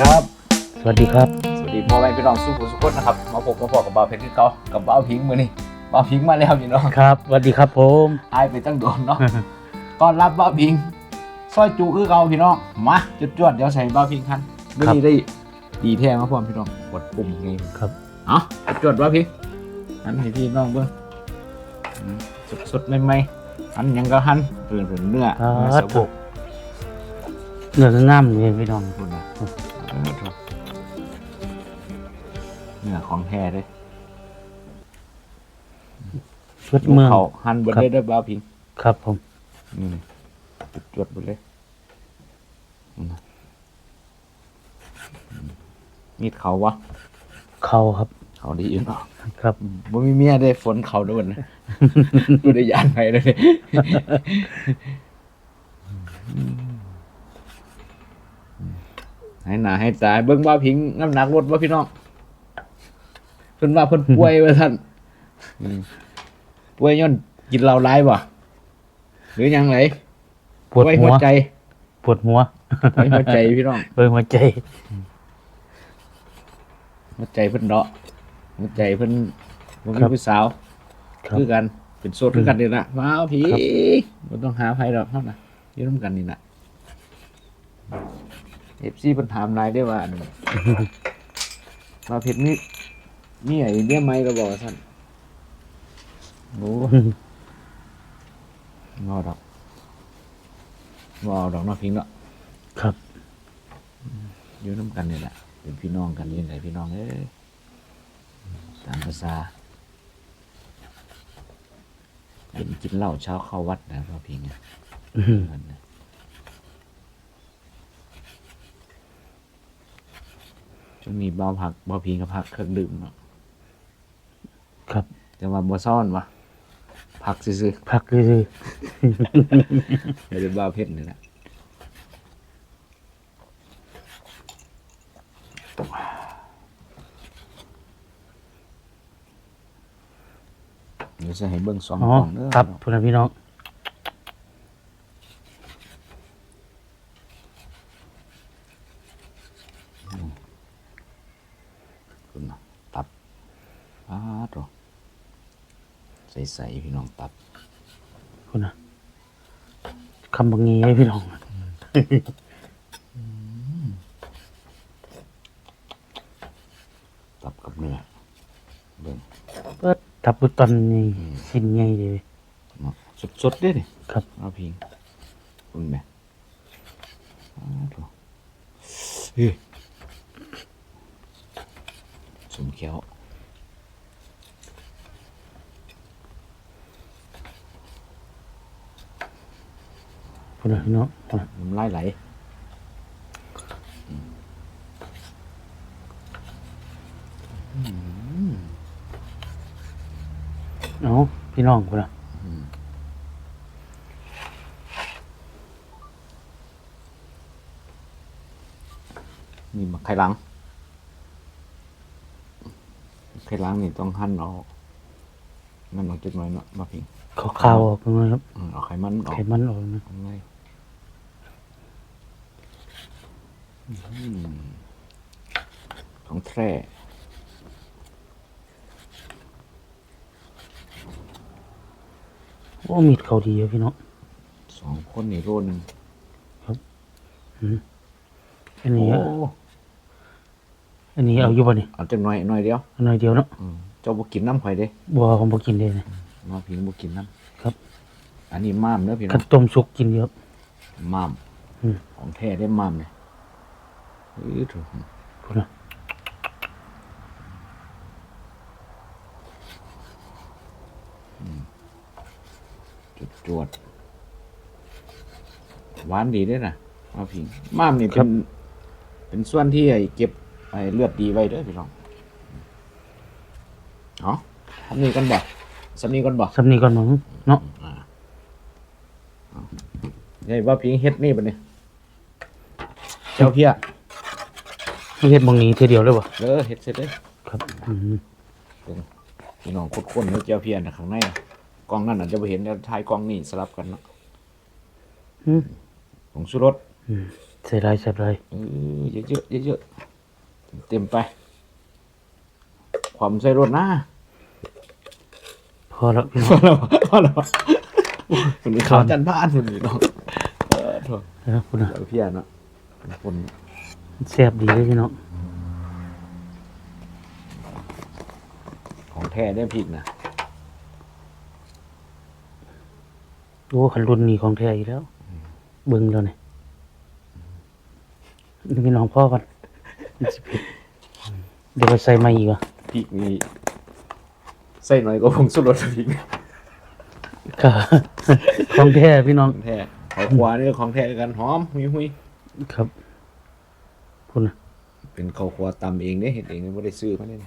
ครับ สวัสดีครับ สวัสดีพ่อแม่พี่น้องสู้ผู้สุขคนนะครับ มาพบกับพ่อกับบ่าวเพชรคือเขากับบ่าวพิงมือนี่บ่าวพิงมาแล้วพี่น้องครับสวัสดีครับผมอายไปตั้งโดนเนาะตอนรับบ่าวพิงซอยจูคือเขาพี่น้องมาจุดจวดๆเดี๋ยวใส่บ่าวพิงคันไม่ได้ได้ดีแท้มาพร้อมพี่น้องกดปุ่มนี่ครับเอาจุดจวดบ่าวพิงอันให้พี่น้องเบิ่งอืมสดๆใหม่ๆอันหยังก็หันเปลี่ยนเป็นเนื้อครัเนื้อบสะโพกเนื้อก็งามเลยพี่น้องคุณนะ เนื้อของแท้เลยชุดเมือง เขาหั่นบนครับได้ด้วยบ้าวพิงครับผม นี่นี่จุดจวดบนเลยอืมมีดเขาวะเขาครับ เขาดีอยู่เนาะครับบ่มีเมียได้ฝนเขาด้วยนะบ่ได้ยานไปเลย ให้หนาให้ตายเบิ่งบ้าวพิงน้ำหนักลดว่าพี่น้องเพิ่นว่าเพิ่นป่วยว่าท่านอืมป่วยย้อนกินเหล้าหลายบ่หรือยังไงปวดไว้หัหัววใจ ปวดหัวไว้หัวใจพี่น้องเปิดหัวใจหัวใจเพิ่นเนาะหัวใจเพิ่นบ่คมีรับผู้สาวครับคือกันเป็นโสดคือกันนี่ล่ะมาเอาพี่ครับบ่ต้องหาไผดอกเฮาน่ะอยู่นํกันนี่น่ะ FC เพิ่นถามนายได้ว่าอันนี้มาเพชรนี่มีไอ้เนี่ยไหมก็บอกว่าซั่นโอ้งอดอกบ่เอาดอกเนาะพิงเนาะครับอยู่น้ำกันนี่แหละเป็นพี่น้องกันยังไงพี่น้องเอ้ยตามภาษาเป็นกินเหล้าเช้าเข้าวัดนะพ่อพิงอะ อื้อหือ นั่นน่ะ ช่วงนี้เบาพักเบาพิงกับพักเครื่องดื่มเนาะครับแต่ว่าบ่ซ่อนวะพักซื่อพักเลยๆไม่ได้เบาเพชรนี่แหละเดี๋ยวจะให้เบิ่งสองอ๋อกล่องเด้อครับพูดนะพี่น้อง คุณน่ะตับ อ้าตัวใสๆพี่น้องตับพูดนะคำบางงี้ให้พี่น้องตับกับเนื้อเบิ่งเปิดทับบุตรนี่สิ้นใหญ่เลยเนาะสดๆเด้ดิครับเอาพิงคุณแม่อ้าตัวเฮ้ยสมเขียว พูดนะพี่น้องพูดนะน้ำลายไหลเอาพี่น้องพูดนะนี่มาไข่หลังไข่หลังนี่ต้องหั่นเอานั่นออกจักหน่อยเนาะมาพิงขาวๆออกมาครับอืมเอาไข่มันออกไขมันออกนะทำไงอืม ของแท้โอ้มีดเขาดีอะพี่น้องสองคนนี่โลนึงอันนี้โอ้อะอันนี้เอาอยู่ป่ะนี่เอาจังหน่อยหน่อยเดียวอันน้อยเดียวเนาะอืมเจ้าบ่กินน้ำข่อยเด้บัวของบ่กินเลยนะ มาพิงบ่กินน้ำครับ อันนี้ม่ามเด้อพี่น้คัอนงต้มสุกกินเยอะ ม่ามอืม ของแท้ได้ม่ามเนี่ยเออถูกพูดนะจุดจวดหวานดีด้วยนะมาพิงม่ามนี่เป็น เป็นส่วนที่ไอ้เก็บไอ้เลือดดีไว้เด้อพี่น้องเอ๋อทำนี้กันบ่สำนี้กันบ่สำนีก่อนมั้งเนาะอ่าเอาใหญ่ว่าพิงเฮ็ดนี่ปะเนี่ยเจ้าเพีย ไม่เฮ็ดบางนี้เทีเดียวเลยบ่เออเฮ็ดเสร็จเลยครับอืมพี่น้องคนๆเนื้อเจ้าเพียนะข้างในน่ะกล้องนั่นอาจจะไปเห็นแล้วท้ายกล้องนี่สลับกันเนาะอืมผงชูรสอืมใส่ไรใส่ไรเออเยอะๆเยอะๆเต็มๆไป ความใส่รถนะพอแล้วพี่น้พอองแล้วพอแล้วคนนี้เขาจันพานคนนี้เนาะเออโถนะครับคุณนะเดี๋ยวพี่อะเนาะคน แซ่บดีเลยพี่น้องของแท้ได้พริกนะโอ้ขันรุ่นนี้ของแท้อีกแล้ว เบิ่งแล้วเนี่ยพี่น้องพ่อกันมันสิเผ็ดเดี๋ยวไปใส่มาอีกว่ะพริกนี่ใส่หน่อยก็ผงสุรสพริกค่ะของแท้พี่น้องของแท้ของขวานี่ก็ของแท้กันหอมหุยหุยครับ คุณนะๆเป็นข้าวคั่วตำเองเนี่ยเห็ดเองไม่ได้ซื้อมาเนี่ย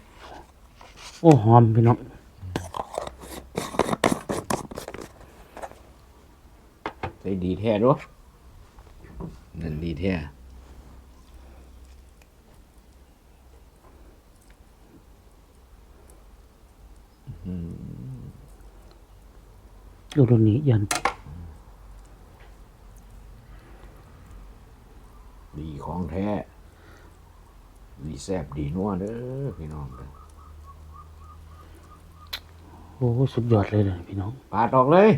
โอ้หอมพี่น้องใส่ดีแท้ด้วยนั่นดีแท้ดูรุ่นนี้ยัน ดีของแท้ ดีแซ่บดีนัวเด้อพี่น้องเด้อโอ้สุดยอดเลยเลยพี่น้องปาดออกเลย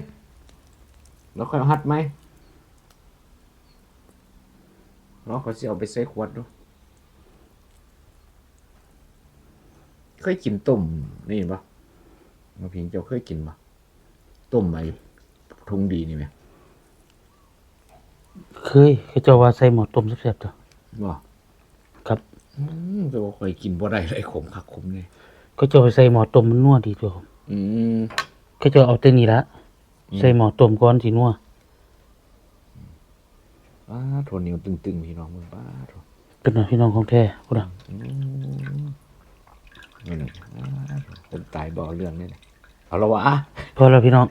แล้วค่อยหัดไหมเราเขาสิเอาไปใส่ขวดดูเคยกินต้มนี่ปะมาพิงเจ้าเคยกินปะต้มไอ้ทุงดีนี่ไหมเคยเขาเจะว่าใส่หมอต้มแซ่บๆจ้ะบ่ครับ อืมแต่ว่าเคยกินบ่ได้เลยขมคักขมเลยเขาเจะไปใส่หมอต้มมันนัวดีจ้ะอืมเขาเจะเอาแต่นี่ละใส่หมอต้มก่อนสินัวป้าโทนนิ้วตึงๆ พี่น้องมึงป้าโทนเป็นหน่อยพี่น้องของแท้คุณนะอืมนี่นะป้าโถ่เป็นตายบ่อเรื่องนี่นะเอาละวะอะพอแล้วพี่น้อง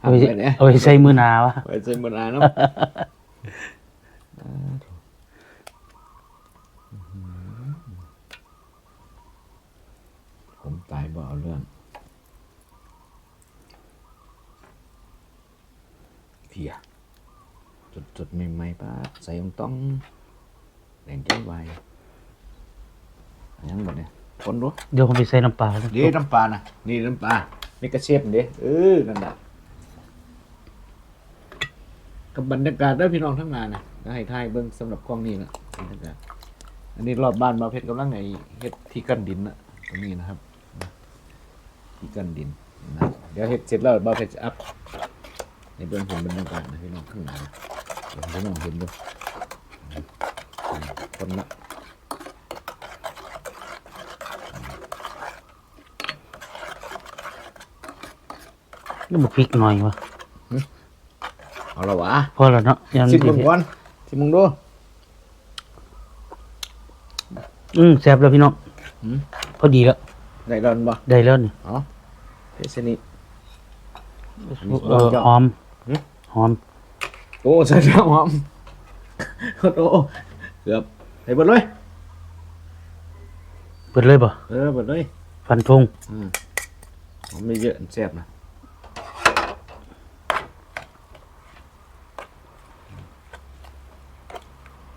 เอาเอาไปไปเนี่ยเอาไปใส่มือหนาวะ ไปเซ็นบนอาเนาะ ผมตายบ่เอาเรื่อง เพียจุดจุดๆใหม่ๆป้าใส่ต้องต้องแดงใจไวยังบ่เนี่ยคนรู้เดี๋ยวผมไปใส่น้ำปลาแล้วเดี๋ยวน้ำปลานะนี่น้ำปลานี่กระเชฟเด้เออนั่นแหละกับบรรยากาศด้วยพี่น้องทั้งนานนะก็ให้ทายเบิ้งสำหรับกล้องนี้นะบรรยากาศอันนี้รอบบ้านมาเพชรกำลังไงเฮ็ดที่กั้นดินนะตรงนี้นะครับ ที่กั้นดินนะเดี๋ยวเฮ็ดเสร็จแล้วบ้าเพชรจะอัพในเบื้องผมบรรยากาศนะพี่น้องข้างหน้าเดี๋ยวพี่น้องเห็นดูคนละนี่บุพริกหน่อยวะเอาละวะพอแล้วเนาะยังสิบมึงก่อนสิบมึงดูอืมแซ่บแล้วพี่น้องหืมพอดีแล้ว ได้ดอนบ่ได้แล้วนี่อ๋อเพชรนี่เออหอมหืมหอมโอ้ใส่น้ำหอมโอ้เกือบใส่เบิดเลย เปิดเลยป่ะเออเบิดเลย ฟันธงอืมหอมไม่เยอะแซ่บนะ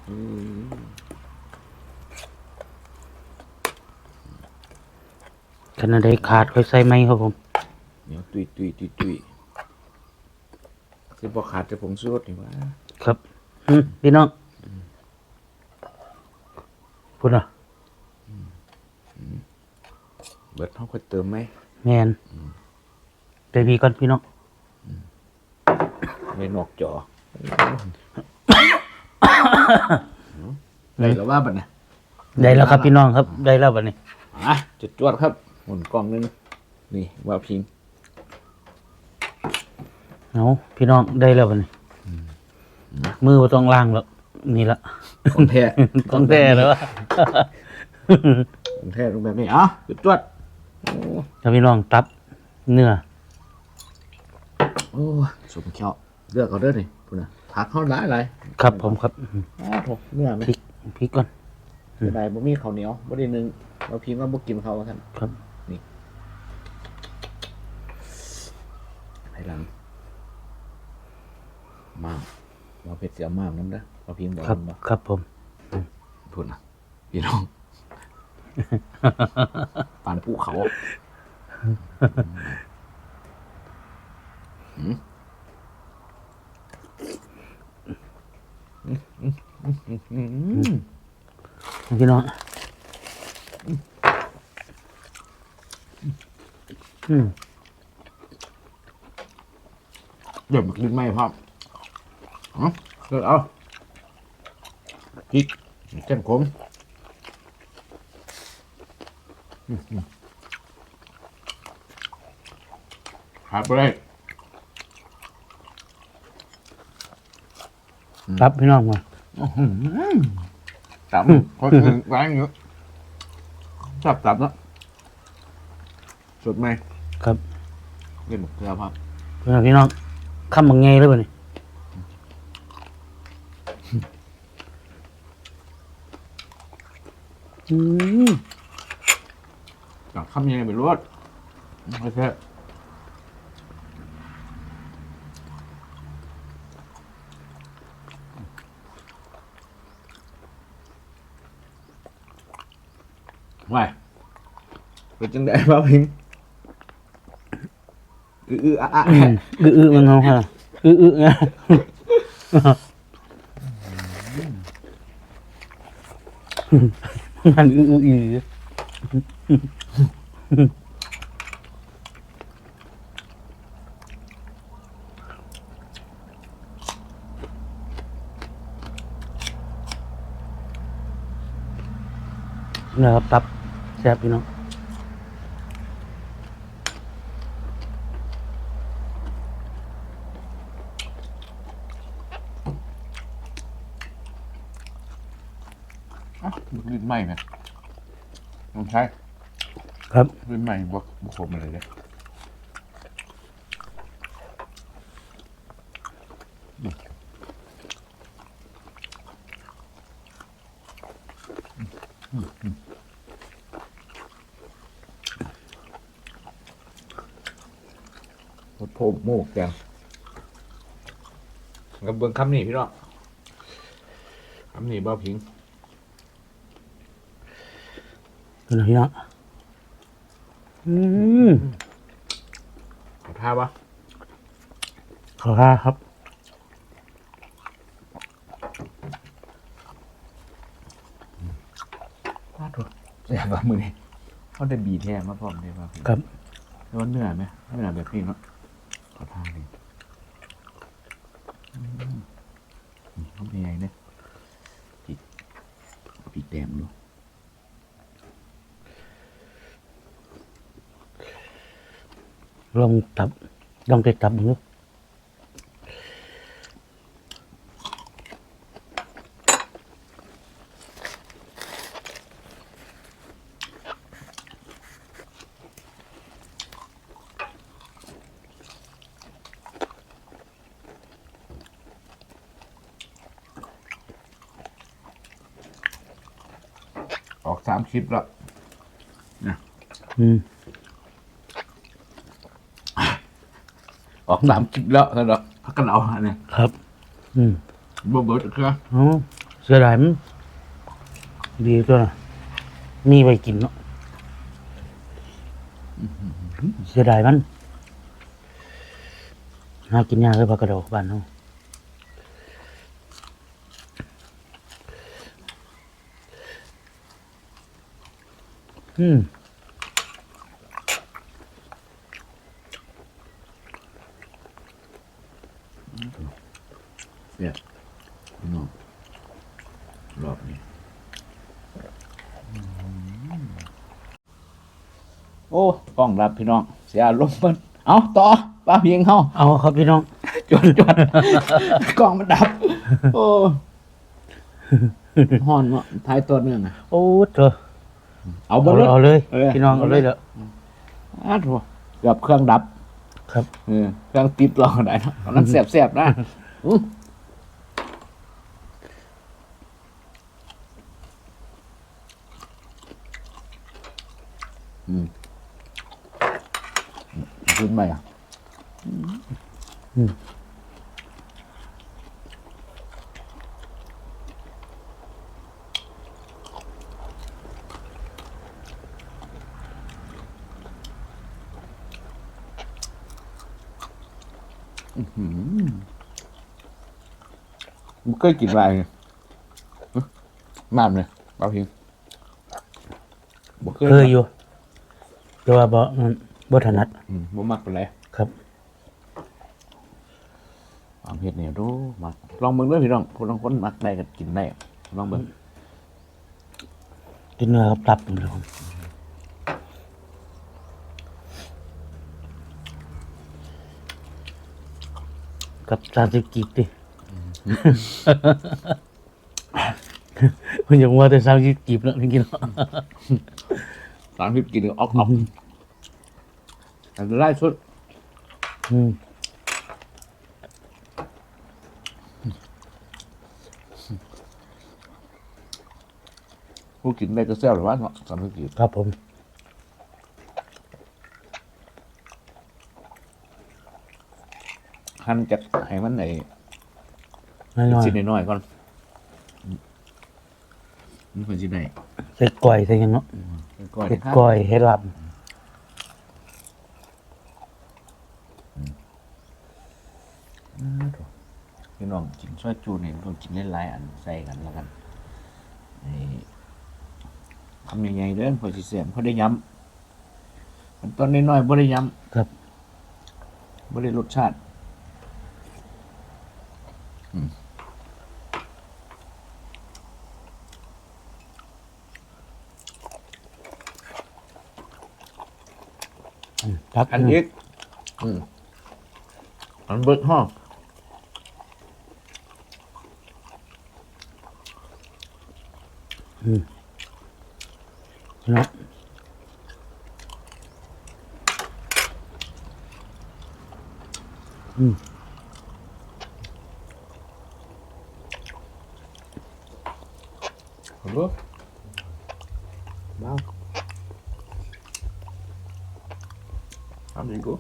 อืม นาดใดขาดค่อยใส่ไหมครับผมเดี๋ยวตุยตุยตุยตุยคือพอขาดจะผงชูรสนี่วะครับพี่น้องพูดนะเบิดเขาค่อยเติมไหมแมนเดี๋ยวมีก่อนพี่น้องไม่นอกจอได้แล้วว่าบัดนะได้แล้วครับพี่น้องครับ ได้แล้วบัดนี้อะจุดจวดครับ หมุนกล่องหนึง นี่ว่าพิงเอาพี่น้องได้แล้วบัดนี้มือบ่ต้องล้างแล้วนี่ละ ของแท้ ต้องแท้แล้วอะของแท้ตรงแบบนี้เอะจุดจวดโอ้ถ้าพี่น้องตับเนื้อโอ้สมเขียวเลือกเอาเด้อนี่พุ่นน่ะผักเขาหลายหลายครับผมครับอืมอ้าวโถเนื้อไหมพริกพริกก่อน เสียดายบ่มีข้าวเหนียวบ่ได้นึงเราพิงว่าบ่กินข้าวว่าท่านครับ ไป หลัง มาเราเผ็ดเสียมากน้ำนะเราพิมพ์บอกครับมันบอกครับผมพูดนะพี่น้องปานภูเขาอืมอืมอืมอืมอืมอืมพี่น้องอืม เดี๋ยวมันกินไม่พร้อมเอาเลือกเอาพริกเส้นขมอืมอืมขาดไปเลยรับพี่น้องมาตับคนอื่นแรงอยู่จับตับแล้วสุดไหมครับเล่นหมกเกลือครับพี่น้องพี่น้อง คำบางไงเลยบ่นี่อืมจับข้ามยังไงไปรวดไม่ใช่ไม่เป็นจังไดบ้าพิง อืออืออะอะอืมอื้ออื้อมันเขาค่ะอื้ออื้อไงมันอื้ออื้ออื้อนะครับตับแซ่บพี่น้อง อะ มันลื่นไหมไหมน้องชายครับลื่นไหมบวกบวกผมอะไรเลยโอ้โหโมกแกงกับเบิ้งคำนี้พี่น้องคำนี้บ้าพิง พี่น้องพี่น้องอืมขอท่าปะขอค่าครับ ท่าถูกแย่ปะมือนี่เขาได้บีแท้มาพร้อมได้ปะครับแล้วาเนื้อไหมเนื้อแบบนี้เนาะขอท่าดิอืมนี่เขาเป็นไงเนี่ยพริกเอาพริกแดงดู ลองตับ ลองไปตับดูออกสามคลิปแล้วอืม ออกสามคลิปแล้วแล้วเราพักกันเอาอันเนี่ยครับ อืมบ่เบิร์ดครับอ๋อเสียดายมันดีตัวน่ะมีไปกินเนาะเสียดายมันหากินยากเลยปลากระโดกบ้านเขาอืม เนี่ยพี่น้องรอบนี้โอ้กล้องรับพี่น้อง เสียลมณ์มันเอาต่อป้าเพียงเขาเอาครับพี่น้องจนจนกล้องมันดับ โอ้ห่อนเนาะท้ายตัวเนื่องอะโอ้เธอเอาเอาเบอร์เอาเลย เออ พี่น้องเอาเลยเด้ออ้าวโถ่เกือบเครื่องดับครับ เออเครื่องติดรอได้นะกำลังแสบๆนะอื้ออืม ขึ้นไหมอะอืมันก็กินอะไรน้ำเลยบ้าพิงเคยอยู่แต่วบอกมั บ่ถนัดอืมบ่มักเป็นไรครับความเผ็ดเนี่ยดูมักลองเบิ่งเด้วยพี่น้องผู้ลางคนมักได้ก็กินได้ลองเบิ่งกินเนื้อกับตับนี่แหละครับกับสามสิบกิกดิมันยังว่าแต่สามสิบกิบแล้วพี่กินเนาะ สามสิบกินก็ออกออก อันได้สุด อืมผู้กินได้ก็แซ่บหรือว่าเนาะสามสิบกินครับผมหั่นจากให้มันไอ้น้อยชิ้นน้อยๆก่อนอืมมันเป็นชิ้นไหนๆใส่ก้อยใส่หยังเนาะก้อยเห็ดก้อยเห็ดลับ พี่น้องกินซอยจูเนี่ยต้องกินหลายๆอันใส่กันแล้วกันนี่ทำยังไงเด้อพอสิเสียมพอได้ย้ำมันตอนน้อยๆบ่ได้ย้ครับำบ่ได้รสชาติอืมพักอันนี้อืมอันเบิดห้อง เนาะขอรู้บ้างทำดีกู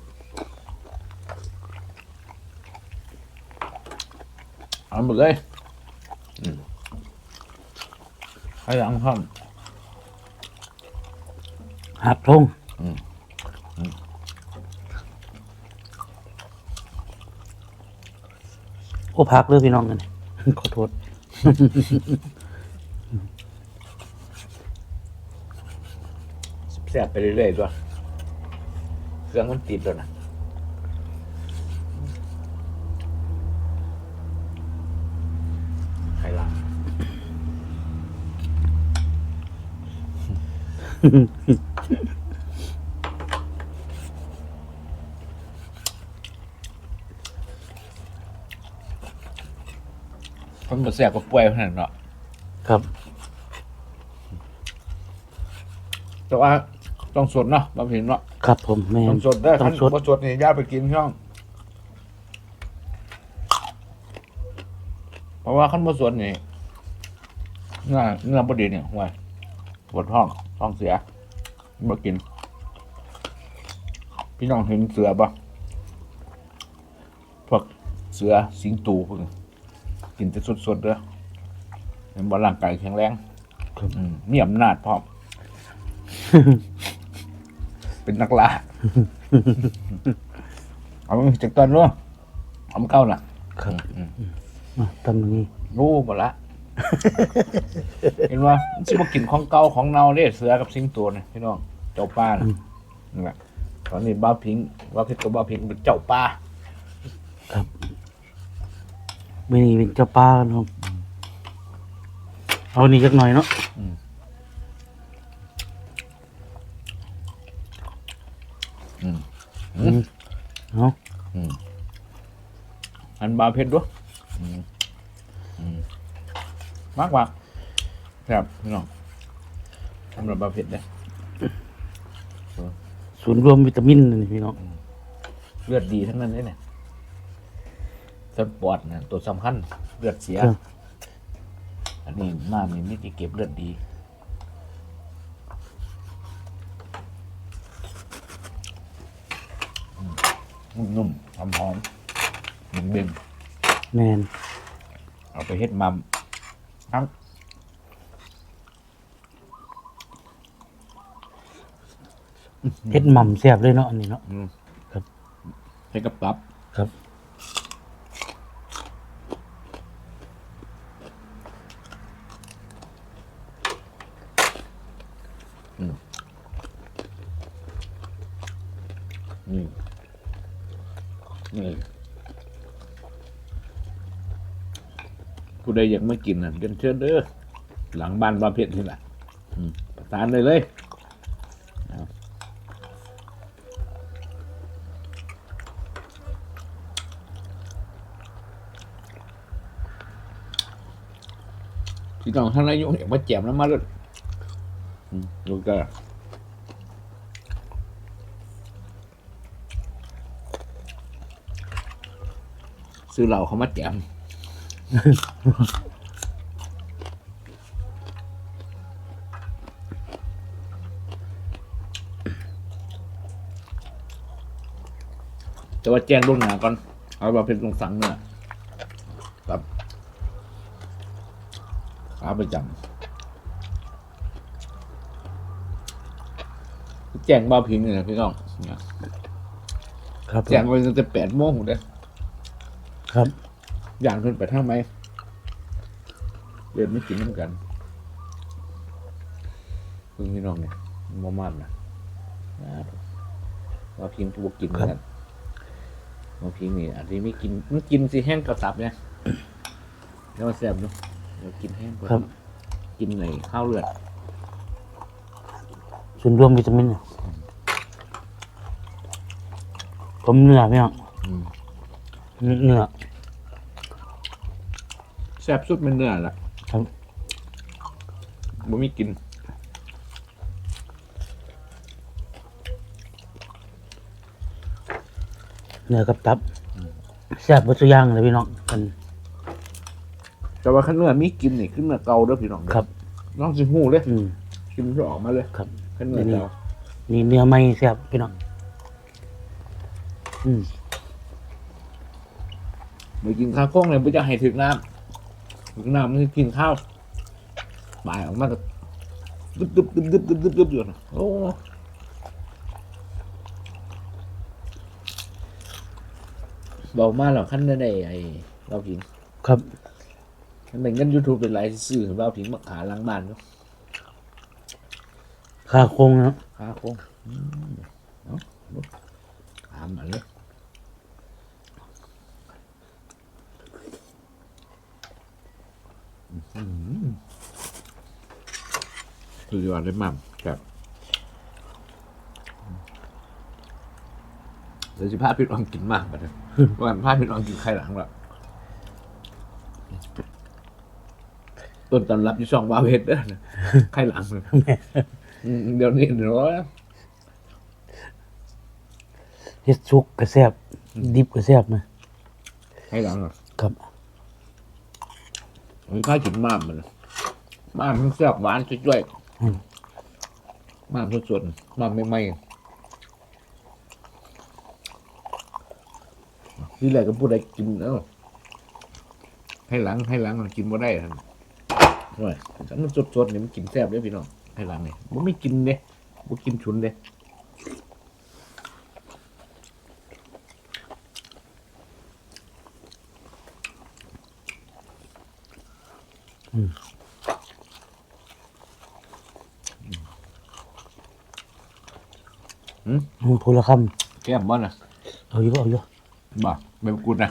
เอาหมดเลยอืม ให้หลังห้องหักทงอืมอืมโอ้พักเลยพี่น้องกันขอโทษแซ่บไปเรื่อยๆด้วยเครื่องมันติดแล้วนะไข่หลัง คนมาแสบกับป่วยขนาดเนาะครับ แต่ว่าต้องสดเนาะบางทีเนาะครับผมแม่ต้อนงสดได้ต้ขั้อนงสดบ่สดนี่ย่าไปกินช่องเพราะว่าขั้นบ่สดนี่เนื้อเนื้อบดีเนี่ยห่วยปวดท้อง ท้องเสียบ่กิน พี่น้องเห็นเสือปะพวกเสือสิงโตูพวกนี้กินแต่สดๆเด้อเห็นบ่ร่างกายแข็งแรงครับอืมมีอำนาจพร้อม เป็นนักล่า เอามันจากตอนนู้นเอามันเข้าน่ะ ครับอืมอะตอนนี้ รู้หมดละ เห็นว่ามันสิมากินของเก่าของเน่าเด้เสือกับสิงโตเนี่ยพี่น้องเจ้าป้านะนั่นแหละตอนนี้บ้าพิงว่าเพชรกับบ้าพิงเป็นเจ้าป้าไม่นี่เป็นเจ้าป้ากันครับเอานี่จักหน่อยเนาะอืมอืมเอาอันบาเพชรด้วยอืมอืม มากกว่าครับพี่น้องสำหรับบาเพชรเนี่ยศูนย์รวมวิตามินนี่พี่น้องเลือดดีทั้งนั้นเลยเนี่ยเส้นปอดนะตัวสำคัญเลือดเสีย ครับ อันนี้น้ำนี่นี่จะเก็บเลือดดีอืมนุ่มๆหอมหอมๆเบ่งแมนๆเอาไปเฮ็ดมัม ครับเฮ็ดหม่ำแซ่บเลยเนาะอันนี้เนาะ อืมครับ เฮ็ดกับตับครับนี่นี่ ผู้ใดอยากมากินน่ะเดินเชิญเด้อหลังบ้านบาเพชรนี่แหละประสานเลยเลยเอาพี่น้องท่านนายกอยากมาแจมน้ำมาเลยลูกก็ซื้อเหล้าเขามาแจม แต่ว่าแจ้งล่วงหน้าก่อน เอามาเป็นตรงสังเนื้อครับขาประจำแจ้งบ้าพิงเนี่ยนะพี่น้องเนี่ยครับแจ้งไปตั้งแต่แปดโมงเด้อครับ อย่างขึ้นไปทางไหมเรียนไม่กินน้ำกันพึ่งพี่น้องเนี่ยมอมันนะว่าพิงตัวกินเหมือนกันว่าพิงนี่อาจจะไม่กินมันกินสิแห้งกระสับเนี่ยแล้วมาแซ่บเนาะเดี๋ยวกินแห้งกว่าครับ กินในข้าวเลือดส่วนรวมวิตามินน่ะผมเนื้อพี่น้องอืมเนื้อ แซ่บสุดเป็นเนื้อละครับ บ่มีกิน เนื้อกับตับแซ่บเบดทุกอย่างเลยพี่น้องกัน แต่ว่าข้าเนื้อมีกินนี่ขึ้นเนื้อเก่าเด้อพี่น้องเด้อครับ น้องสิหูเลย อืม กินมันจะออกมาเลยครับข้าเนื้อเก่านี่เนื้อไม่แซ่บพี่น้องอืม เมื่อกินข้าวโค้งเลยไม่จะให้ถึงน้ำ ถึงน้ำมันกินข้าวบ่ายออกมาก็ดึบดึบดึบดึบดึบดึบดึบอยู่นะโอ้บอกมาหรอกขั้นนั้นได้ไอ้เราพิงครับมันเป็นเงินยูทูบเป็นไรซื้อเราพิงมาขาล้างบ้านเนาะขาโครงนะขาโค้งอืมเนาะถามมาเลยอืม สุดยอดเลยมั่มครับเดี๋ยวสิพาพี่ลองกินมากไปเลยวันพาพี่ลองกินไข่หลังละต้นตำรับอยู่ช่องวาเพชรเด้อนะไข่หลังเลยอืมเดี๋ยวนี้เดี๋ยวร้อยเฮ็ดซุกก็แซ่บดิบก็แซ่บนะไข่หลังเหรอครับ มันข้าวกินมากมันมากมันแซ่บหวานช่วยๆมากสดๆมากไม่ไหมนี่แหละก็พูดได้กินเอ้าให้หลังให้หลังมันกินบ่ได้ท่านด้วยฉันมันสดๆนี่มันกินแซ่บเลยพี่น้องให้หลังนี่มันไม่กินเด้บ่กินฉุนเด้มันพูละคแก้มบ่น่ะำเอาอยู่เอาอยู่บ่ไม่กูดนะ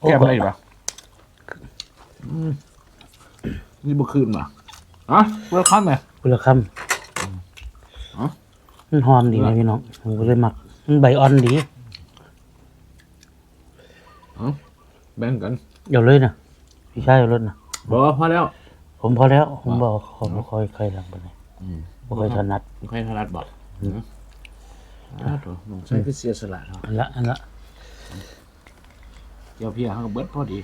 โอ้แก้มได้ปะอืมนี่บ่คืนมาอะเพื่อขั้นไหมพูละคอ๋อำมันหอมดีนะพี่น้องผมก็เลยหมักมันใบอ่อนดี แบ่งกัน เดี๋ยวเลยนะ พี่ชายเอารถนะบอกว่าพอแล้ว ผมพอแล้ว ผมบอกขอบ่ค่อยใครทำไปไหนอืมบ่ค่อยถนัดไม่ค่อยถนัดบอกอ่าตัวน้องใช้คือเสียสละเนาะอันละอันละเดี๋ยวพี่เขาก็เบิดพอดี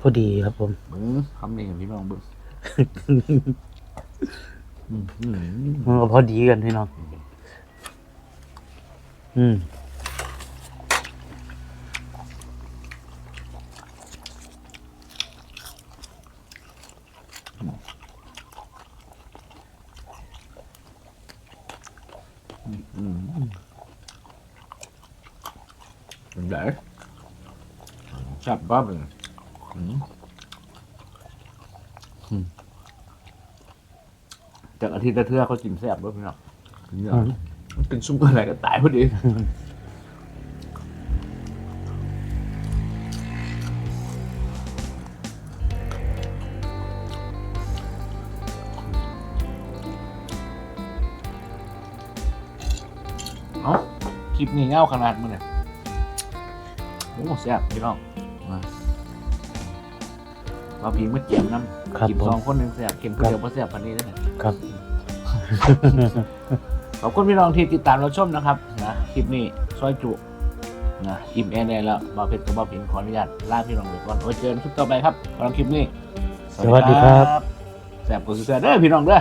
พอดีครับผมเบิ้งคำนี้กับพี่น้องเบิ้งอืมอืมมันก็พอดีกันพี่น้อง อืม bubbling. Mm. Mm. จากอาทิตย์ละเทื่อเขาจิ้มแซ่บด้วยพี่น้องพี่น้องกินซุปอะไรก็ตายพอดี เอ้าคลิปนี้เง่าขนาดมึงเนี่ยโอ้แซ่บพี่น้อง เราพิงมาเจียมน้ำครับกินผมสองคนหนึ่งแซ่บเข็มคนเดียวพอแซ่บพันนี้ได้เนี่ยครับ ขอบคุณพี่น้องที่ติดตามเราชมนะครับนะคลิปนี้ซอยจุนะอิ่มแอร์ได้แล้วมาเพชรกับมาผินขออนุญาตลาพี่น้องไปก่อนไว้เจอกันคลิปต่อไปครับสำหรับคลิปนี้ สวัสดีครับแซ่บกว่าสุดๆเด้อพี่น้องเด้อ